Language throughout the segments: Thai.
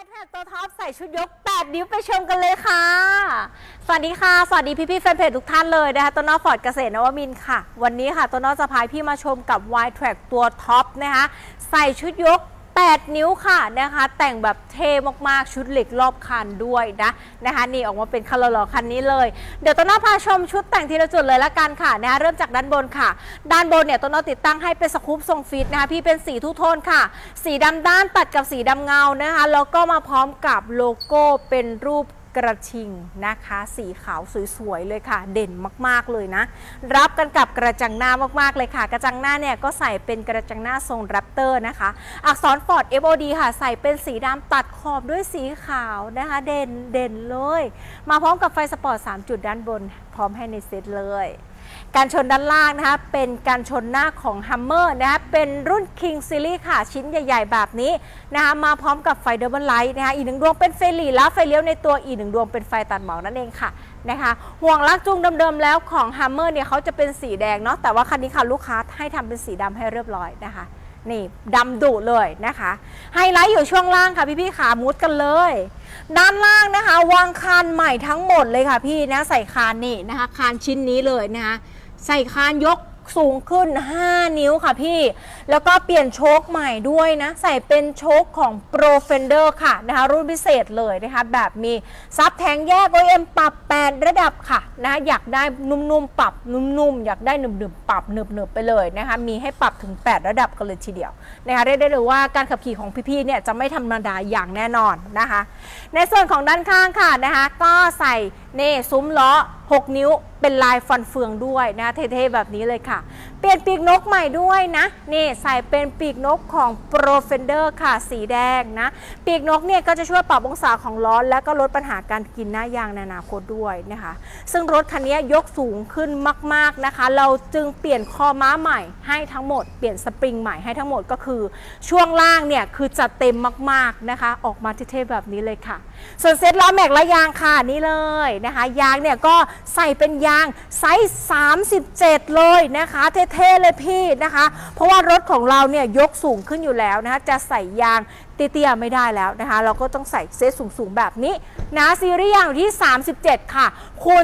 วแทกตัวท็อปใส่ชุดยก 8 นิ้วไปชมกันเลยค่ะ สวัสดีค่ะ สวัสดีพี่พี่แฟนเพจทุกท่านเลยนะคะ ตัวน้อฟอร์ดเกษตรนวมินค่ะ วันนี้ค่ะ ตัวน้อจะพาพี่มาชมกับ y t r a c k ตัวท็อปนะคะ ใส่ชุดยก 8 นิ้วค่ะนะคะ แต่งแบบเท่มากๆ ชุดเหล็กรอบคันด้วยนะนะคะนี่ออกมาเป็นคาร์ลอคันนี้เลย เดี๋ยวต้นน้าพาชมชุดแต่งทีละจุดเลยละกันค่ะนะคะเริ่มจากด้านบนค่ะ ด้านบนเนี่ยต้นน้าติดตั้งให้เป็นสกู๊ปทรงฟิตนะคะพี่เป็นสีทุโทนค่ะ สีดำด้านตัดกับสีดำเงานะคะแล้วก็มาพร้อมกับโลโก้เป็นรูป กระชิงนะคะ สีขาวสวยๆเลยค่ะ เด่นมากๆเลยนะ รับกันกับกระจังหน้ามากๆเลยค่ะ กระจังหน้าเนี่ยก็ใส่เป็นกระจังหน้าทรงแรปเตอร์นะคะ อักษรฟอร์ด FOD ค่ะ ใส่เป็นสีดำตัดขอบด้วยสีขาวนะคะ เด่นเด่นเลย มาพร้อมกับไฟสปอร์ต 3 จุดด้านบน พร้อมให้ในเซตเลย การชนด้านล่างนะคะเป็นการชนหน้าของ Hummer นะคะเป็นรุ่น King Series ค่ะ ชิ้นใหญ่ ๆ แบบนี้นะคะมาพร้อมกับไฟเด b บ e ไลท์นะคะอีกหนึ่งดวงเป็นไฟหลีและไฟเลี้ยวในตัวอีกหนึ่งดวงเป็นไฟตัดหมอกนั่นเองค่ะนะคะห่วงลากจูงเดิมๆแล้วของ Hummer เนี่ยเขาจะเป็นสีแดงเนาะแต่ว่าคันนี้ค่ะลูกค้าให้ทำเป็นสีดำให้เรียบร้อยนะคะนี่ดำดุเลยนะคะ ไฮไลท์อยู่ช่วงล่างค่ะพี่ๆขามุดกันเลย ด้านล่างนะคะ วางคานใหม่ทั้งหมดเลยค่ะพี่นะใส่คานนี่นะคะคานชิ้นนี้เลยนะคะใส่คานยก สูงขึ้น 5 นิ้วค่ะพี่ แล้วก็เปลี่ยนโชคใหม่ด้วยนะ ใส่เป็นโชคของ Pro Fender ค่ะนะคะรุ่นพิเศษเลยนะคะ แบบมีซับแทงแยก OEM ปรับ 8 ระดับค่ะนะอยากได้นุ่มๆ ปรับนุ่มๆ อยากได้หนึบๆ ปรับหนึบๆ ไปเลยนะคะ มีให้ปรับถึง 8 ระดับกันเลยทีเดียวนะคะเรียกได้เลยว่าการขับขี่ของพี่ๆเนี่ยจะไม่ธรรมดาอย่างแน่นอนนะคะ ในส่วนของด้านข้างค่ะนะคะก็ใส่เน่ซุ้มล้อ 6 นิ้ว เป็นลายฟันเฟืองด้วยนะเท่ๆแบบนี้เลยค่ะเปลี่ยนปีกนกใหม่ด้วยนะ นี่ใส่เป็นปีกนกของ Pro Fender ค่ะ สีแดงนะ ปีกนกเนี่ยก็จะช่วยปรับองศาของล้อและก็ลดปัญหาการกินหน้ายางในอนาคตด้วยนะคะ ซึ่งรถคันนี้ยกสูงขึ้นมาก ๆนะคะ เราจึงเปลี่ยนคอม้าใหม่ให้ทั้งหมด เปลี่ยนสปริงใหม่ให้ทั้งหมดก็คือ ช่วงล่างเนี่ยคือจัดเต็มมากๆนะคะ ออกมาเท่ๆแบบนี้เลยค่ะ ส่วนเซ็ตล้อแม็กและยางค่ะนี่เลยนะคะ ยางเนี่ยก็ใส่เป็นยางไซส์ 37 เลยนะคะเท่ๆเลยพี่นะคะ เพราะว่ารถของเราเนี่ยยกสูงขึ้นอยู่แล้วนะคะจะใส่ยางเตี้ยๆไม่ได้แล้วนะคะ เราก็ต้องใส่เซตสูงๆแบบนี้นะซีรีส์ยางอยู่ที่ 37 ค่ะ คูณ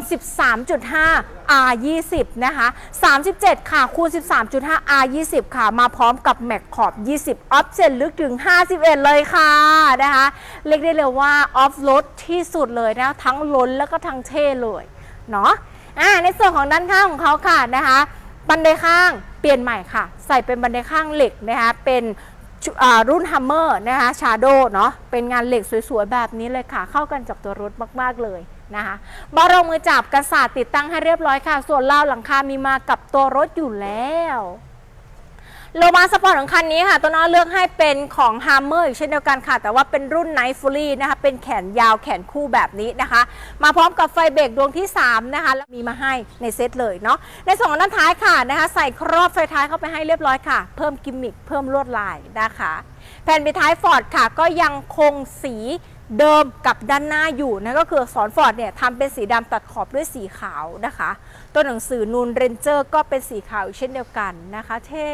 13.5 R 20นะคะ 37 ค่ะ คูณ 13.5 R 20ค่ะ มาพร้อมกับแม็กขอบ 20 ออฟเซ็ตลึกถึง 51 เลยค่ะนะคะ เรียกได้เลยว่าออฟโรดที่สุดเลยนะ ทั้งล้นแล้วก็ทั้งเท่เลย เนาะอ่าในส่วนของด้านข้างของเขาค่ะนะคะ บันไดข้างเปลี่ยนใหม่ค่ะ ใส่เป็นบันไดข้างเหล็กนะคะเป็นรุ่นฮัมเมอร์นะคะชาโดเนาะเป็นงานเหล็กสวยๆแบบนี้เลยค่ะ เข้ากันกับตัวรถมากๆเลยนะคะบารองมือจับกระสาติดตั้งให้เรียบร้อยค่ะ ส่วนล่าหลังคามีมากับตัวรถอยู่แล้ว โลมาสปอร์ตของคันนี้ค่ะ ตัวน้องเลือกให้เป็นของ Hammer อีกเช่นเดียวกันค่ะ แต่ว่าเป็นรุ่น Night Fully นะคะ เป็นแขนยาวแขนคู่แบบนี้นะคะ มาพร้อมกับไฟเบรกดวงที่ 3 นะคะ แล้วมีมาให้ในเซตเลยเนาะ ในส่วนของด้านท้ายค่ะนะคะ ใส่ครอบไฟท้ายเข้าไปให้เรียบร้อยค่ะ เพิ่มกิมมิคเพิ่มลวดลายนะคะ แผ่นปิดท้ายฟอร์ดค่ะ ก็ยังคงสีเดิมกับด้านหน้าอยู่นะก็คือสอนฟอร์ดเนี่ยทำเป็นสีดำตัดขอบด้วยสีขาวนะคะ ตัวหนังสือนูนเรนเจอร์ก็เป็นสีขาวเช่นเดียวกันนะคะเท่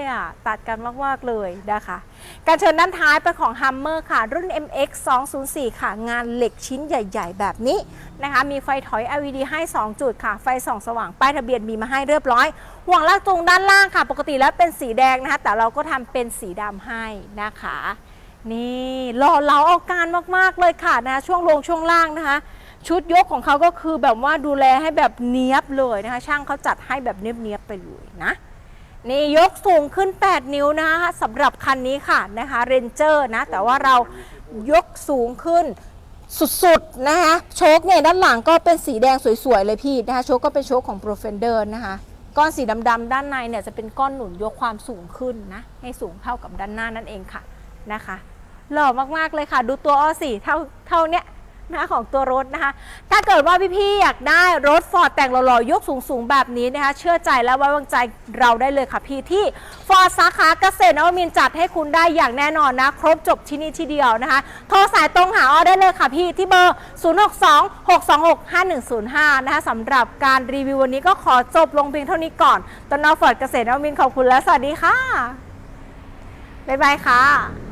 ตัดกันมากๆเลยนะคะ การเชิญด้านท้ายเป็นของ Hummer ค่ะ รุ่น MX 204ค่ะ งานเหล็กชิ้นใหญ่ ๆ แบบนี้นะคะ มีไฟถอย LED ให้ 2 จุดค่ะ ไฟส่องสว่างป้ายทะเบียนมีมาให้เรียบร้อย ห่วงลากจูงด้านล่างค่ะ ปกติแล้วเป็นสีแดงนะคะ แต่เราก็ทำเป็นสีดำให้นะคะ นี่หล่อเหลาเอาการมากๆเลยค่ะนะช่วงลงช่วงล่างนะคะ ชุดยกของเขาก็คือแบบว่าดูแลให้แบบเนี้ยบเลยนะคะ ช่างเขาจัดให้แบบเนี้ยบๆไปเลยนะนี่ยกสูงขึ้น 8 นิ้วนะคะสำหรับคันนี้ค่ะนะคะเรนเจอร์นะ แต่ว่าเรายกสูงขึ้นสุดๆนะคะโชคเนี่ยด้านหลังก็เป็นสีแดงสวยๆเลยพี่นะคะโชคก็เป็นโชคของ Pro Fender นะคะก้อนสีดำๆด้านในเนี่ยจะเป็นก้อนหนุนยกความสูงขึ้นนะให้สูงเท่ากับด้านหน้านั่นเองค่ะนะคะ หล่อมากๆเลยค่ะ ดูตัวอ้อสี่เท่าเท่าเนี้ยนะคะของตัวรถนะคะ ถ้าเกิดว่าพี่ๆอยากได้รถฟอร์ดแต่งหล่อๆยกสูงๆ แบบนี้นะคะ เชื่อใจและไว้วางใจเราได้เลยค่ะพี่ที่ฟอร์ดสาขาเกษตรนวมินจัดให้คุณได้อย่างแน่นอนนะ ครบจบที่นี่ที่เดียวนะคะ โทรสายตรงหาอ้อได้เลยค่ะพี่ที่เบอร์ 0626265105 นะคะสำหรับการรีวิววันนี้ก็ขอจบลงเพียงเท่านี้ก่อนต้นนอฟอร์ดเกษตรนวมินขอบคุณและสวัสดีค่ะบ๊ายบายค่ะ